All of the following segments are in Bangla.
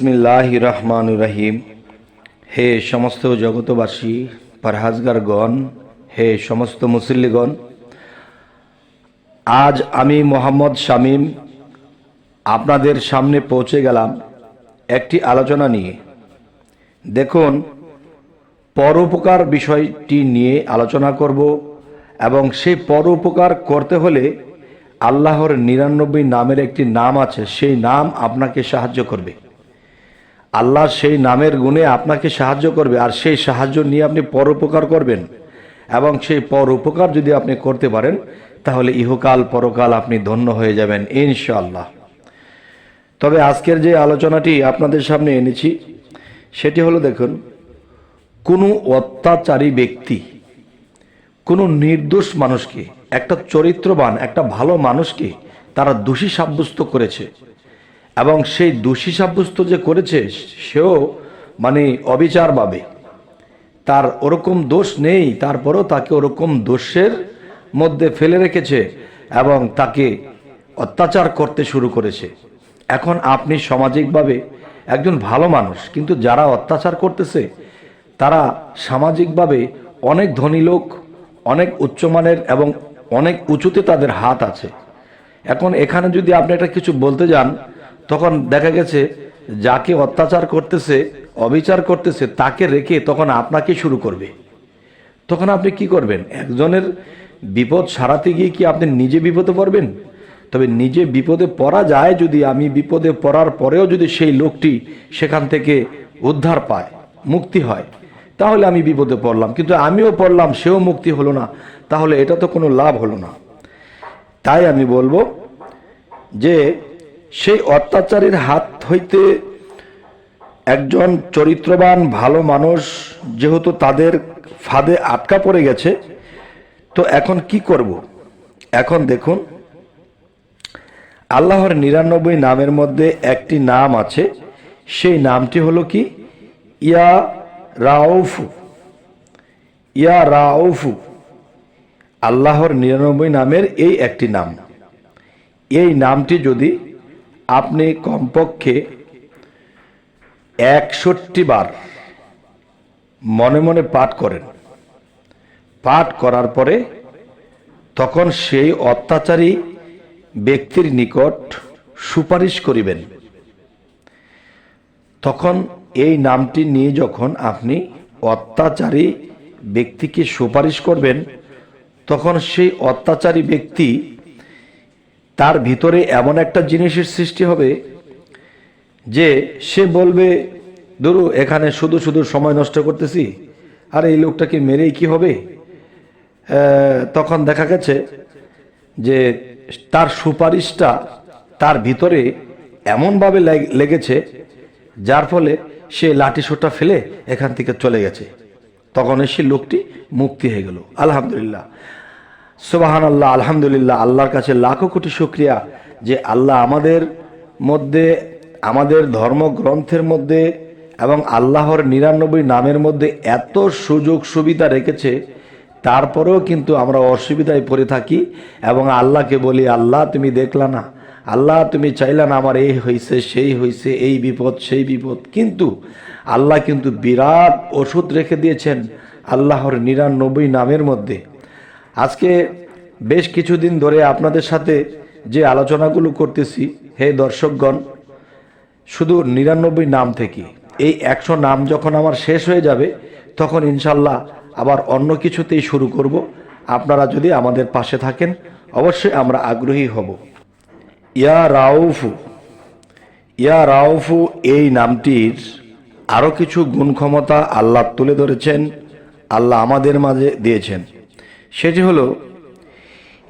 বিসমিল্লাহ রহমান রহিম। হে সমস্ত জগতবাসী, পারহাজগারগণ, হে সমস্ত মুসল্লিগণ, আজ আমি মোহাম্মদ শামীম আপনাদের সামনে পৌঁছে গেলাম একটি আলোচনা নিয়ে। দেখুন, পরোপকার বিষয়টি নিয়ে আলোচনা করব এবং সেই পরোপকার করতে হলে আল্লাহর নিরানব্বই নামের একটি নাম আছে, সেই নাম আপনাকে সাহায্য করবে। আল্লাহ সেই নামের গুণে আপনাকে সাহায্য করবে আর সেই সাহায্য নিয়ে আপনি পরোপকার করবেন। এবং সেই পরোপকার যদি আপনি করতে পারেন, তাহলে ইহকাল পরকাল আপনি ধন্য হয়ে যাবেন, ইনশাআল্লাহ। তবে আজকের যে আলোচনাটি আপনাদের সামনে এনেছি, সেটি হলো দেখুন, কোনো অত্যাচারী ব্যক্তি, কোনো নির্দোষ মানুষকে, একটা চরিত্রবান, একটা ভালো মানুষকে তারা দোষী সাব্যস্ত করেছে। এবং সেই দোষী সাব্যস্ত যে করেছে, সেও মানে অবিচার পাবে। তার ওরকম দোষ নেই, তারপরও তাকে ওরকম দোষের মধ্যে ফেলে রেখেছে এবং তাকে অত্যাচার করতে শুরু করেছে। এখন আপনি সামাজিকভাবে একজন ভালো মানুষ, কিন্তু যারা অত্যাচার করতেছে, তারা সামাজিকভাবে অনেক ধনী লোক, অনেক উচ্চমানের এবং অনেক উঁচুতে তাদের হাত আছে। এখন এখানে যদি আপনি একটা কিছু বলতে যান তখন দেখা গেছে, যাকে অত্যাচার করতেছে, অবিচার করতেছে, তাকে রেখে তখন আপনাকে শুরু করবে। তখন আপনি কি করবেন? একজনের বিপদ সারাতে গিয়ে কি আপনি নিজে বিপদে পড়বেন? তবে নিজে বিপদে পড়া যায় যদি আমি বিপদে পড়ার পরেও যদি সেই লোকটি সেখান থেকে উদ্ধার পায়, মুক্তি হয়, তাহলে আমি বিপদে পড়লাম। কিন্তু আমিও পড়লাম, সেও মুক্তি হলো না। তাহলে এটা তো কোনো লাভ হলো না। তাই আমি বলব যে সেই অত্যাচারীর হাত হইতে একজন চরিত্রবান, ভালো মানুষ যেহেতু তাদের ফাঁদে আটকা পড়ে গেছে, তো এখন কি করব? এখন দেখুন, আল্লাহর নিরানব্বই নামের মধ্যে একটি নাম আছে। সেই নামটি হলো কি? ইয়া রাউফু। ইয়া রাউফু। আল্লাহর নিরানব্বই নামের এই একটি নাম। এই নামটি যদি আপনি কমপক্ষে একষট্টি বার মনে মনে পাঠ করেন। পাঠ করার পরে তখন সেই অত্যাচারী ব্যক্তির নিকট সুপারিশ করিবেন। তখন এই নামটি নিয়ে যখন আপনি অত্যাচারী ব্যক্তিকে সুপারিশ করবেন, তখন সেই অত্যাচারী ব্যক্তি তার ভিতরে এমন একটা জিনিসের সৃষ্টি হবে যে সে বলবে ধরু এখানে শুধু শুধু সময় নষ্ট করতেছি, আর এই লোকটাকে মেরেই কি হবে? তখন দেখা গেছে যে তার সুপারিশটা তার ভিতরে এমনভাবে লেগ- লেগেছে, যার ফলে সে লাঠি সোটা ফেলে এখান থেকে চলে গেছে। তখন সে লোকটি মুক্তি হয়ে গেল। আলহামদুলিল্লাহ। সুবাহান আল্লাহ আলহামদুলিল্লাহ, আল্লাহর কাছে লাখো কোটি শুক্রিয়া যে আল্লাহ আমাদের মধ্যে, আমাদের ধর্মগ্রন্থের মধ্যে এবং আল্লাহর নিরানব্বই নামের মধ্যে এত সুযোগ সুবিধা রেখেছে, তারপরেও কিন্তু আমরা অসুবিধায় পড়ে থাকি এবং আল্লাহকে বলি, আল্লাহ, তুমি দেখলা না। আল্লাহ, তুমি চাইলা না আমার এই হয়েছে সেই হয়েছে এই বিপদ, সেই বিপদ। কিন্তু আল্লাহ কিন্তু বিরাট ওষুধ রেখে দিয়েছেন আল্লাহর নিরানব্বই নামের মধ্যে। আজকে বেশ কিছুদিন ধরে আপনাদের সাথে যে আলোচনাগুলো করতেছি, হে দর্শকগণ, শুধু নিরানব্বই নাম থেকে। এই একশো নাম যখন আমার শেষ হয়ে যাবে, তখন ইনশাল্লাহ আবার অন্য কিছুতেই শুরু করব। আপনারা যদি আমাদের পাশে থাকেন, অবশ্যই আমরা আগ্রহী হব। ইয়া রাউফু ইয়া রাউফু, এই নামটির আরও কিছু গুণ ক্ষমতা আল্লাহ তুলে ধরেছেন, আল্লাহ আমাদের মাঝে দিয়েছেন। সেটি হলো,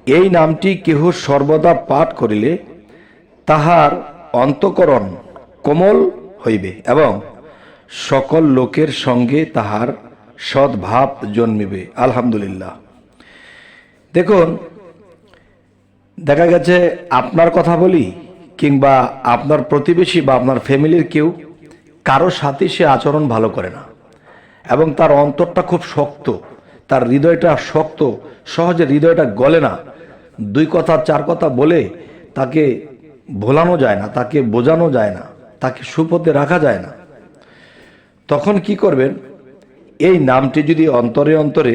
এই নামটি কেহ সর্বদা পাঠ করিলে তাহার অন্তকরণ কোমল হইবে এবং সকল লোকের সঙ্গে তাহার সদ্ভাব জন্মিবে। আলহামদুলিল্লাহ। দেখুন, দেখা গেছে আপনার কথা বলি কিংবা আপনার প্রতিবেশী বা আপনার ফ্যামিলির কেউ, কারও সাথে সে আচরণ ভালো করে না এবং তার অন্তরটা খুব শক্ত। তার হৃদয়টা শক্ত, সহজে হৃদয়টা গলে না। দুই কথা, চার কথা বলে তাকে ভোলানো যায় না, তাকে বোঝানো যায় না, তাকে সুপথে রাখা যায় না। তখন কি করবেন? এই নামটি যদি অন্তরে অন্তরে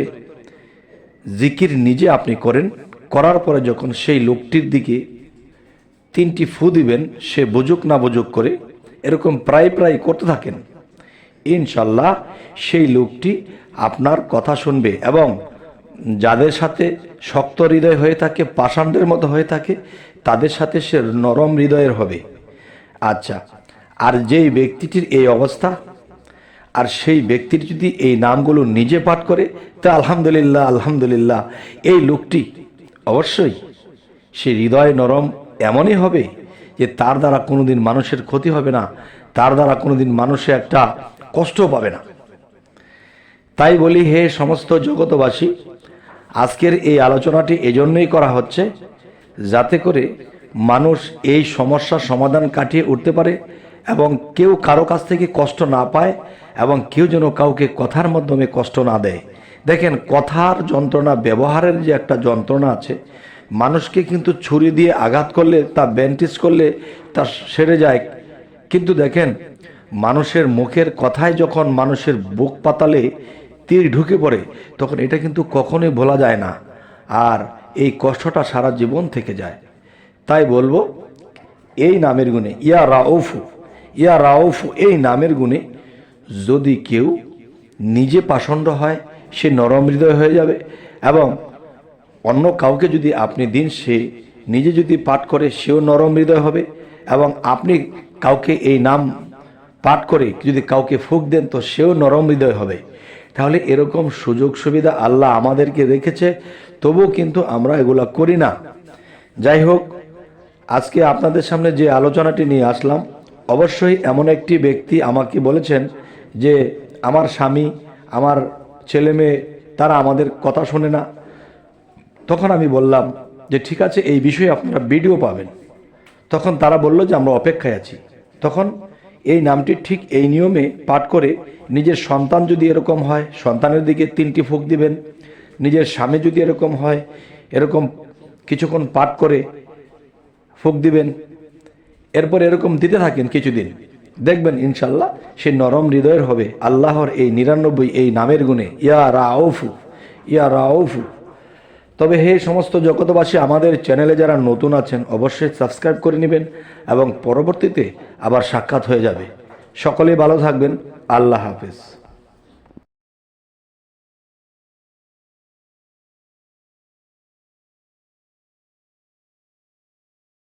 জিকির নিজে আপনি করেন, করার পরে যখন সেই লোকটির দিকে তিনটি ফু দিবেন, সে বুঝুক না বুঝুক করে এরকম প্রায় প্রায় করতে থাকেন। ইনশাল্লাহ সেই লোকটি আপনার কথা শুনবে এবং যাদের সাথে শক্ত হৃদয় হয়ে থাকে পাষাণ্ডের মতো হয়ে থাকে, তাদের সাথে সে নরম হৃদয়ের হবে। আচ্ছা আর যেই ব্যক্তিটির এই অবস্থা, আর সেই ব্যক্তির যদি এই নামগুলো নিজে পাঠ করে, তা আলহামদুলিল্লাহ আলহামদুলিল্লাহ, এই লোকটি অবশ্যই সে হৃদয় নরম এমনই হবে যে তার দ্বারা কোনোদিন মানুষের ক্ষতি হবে না। তার দ্বারা কোনোদিন মানুষে একটা কষ্ট পাবে না। তাই বলি, হে সমস্ত জগতবাসী আজকের এই আলোচনাটি এজন্যই করা হচ্ছে যাতে করে মানুষ এই সমস্যার সমাধান কাটিয়ে উঠতে পারে এবং কেউ কারও কাছ থেকে কষ্ট না পায় এবং কেউ যেন কাউকে কথার মাধ্যমে কষ্ট না দেয়। দেখেন, কথার যন্ত্রণা, ব্যবহারের যে একটা যন্ত্রণা আছে, মানুষকে কিন্তু ছুরি দিয়ে আঘাত করলে তা ব্যান্টিজ করলে তা সেরে যায়। কিন্তু দেখেন মানুষের মুখের কথায় যখন মানুষের বুক পাতালে তীর ঢুকে পড়ে, তখন এটা কিন্তু কখনোই ভোলা যায় না। আর এই কষ্টটা সারা জীবন থেকে যায়। তাই বলব, এই নামের গুণে, ইয়া রাউফু ইয়া রাউফু, এই নামের গুণে যদি কেউ নিজে পাষণ্ড হয়, সে নরম হৃদয় হয়ে যাবে এবং অন্য কাউকে যদি আপনি দিন, সে নিজে যদি পাঠ করে, সেও নরম হৃদয় হবে এবং আপনি কাউকে এই নাম পাঠ করে যদি কাউকে ফুক দেন, তো সেও নরম হৃদয় হবে। তাহলে এরকম সুযোগ সুবিধা আল্লাহ আমাদেরকে রেখেছে, তবুও কিন্তু আমরা এগুলা করি না। যাই হোক, আজকে আপনাদের সামনে যে আলোচনাটি নিয়ে আসলাম, অবশ্যই এমন একটি ব্যক্তি আমাকে বলেছেন যে, আমার স্বামী, আমার ছেলে মেয়ে, তারা আমাদের কথা শোনে না। তখন আমি বললাম যে, ঠিক আছে, এই বিষয়ে আপনারা ভিডিও পাবেন। তখন তারা বলল যে, আমরা অপেক্ষায় আছি। তখন এই নামটি ঠিক এই নিয়মে পাঠ করে নিজের সন্তান যদি এরকম হয়, সন্তানের দিকে তিনটি ফুক দিবেন। নিজের স্বামী যদি এরকম হয়, এরকম কিছুক্ষণ পাঠ করে ফুক দিবেন। এরপর এরকম দিতে থাকেন কিছুদিন। দেখবেন ইনশাল্লাহ সে নরম হৃদয়ের হবে। আল্লাহর এই নিরানব্বই এই নামের গুণে, ইয়া রাউফু ইয়া রাউফু। তবে হে সমস্ত জগতবাসী আমাদের চ্যানেলে যারা নতুন আছেন, অবশ্যই সাবস্ক্রাইব করে নেবেন এবং পরবর্তীতে আবার সাক্ষাৎ হয়ে যাবে। সকলেই ভালো থাকবেন। আল্লাহ হাফেজ।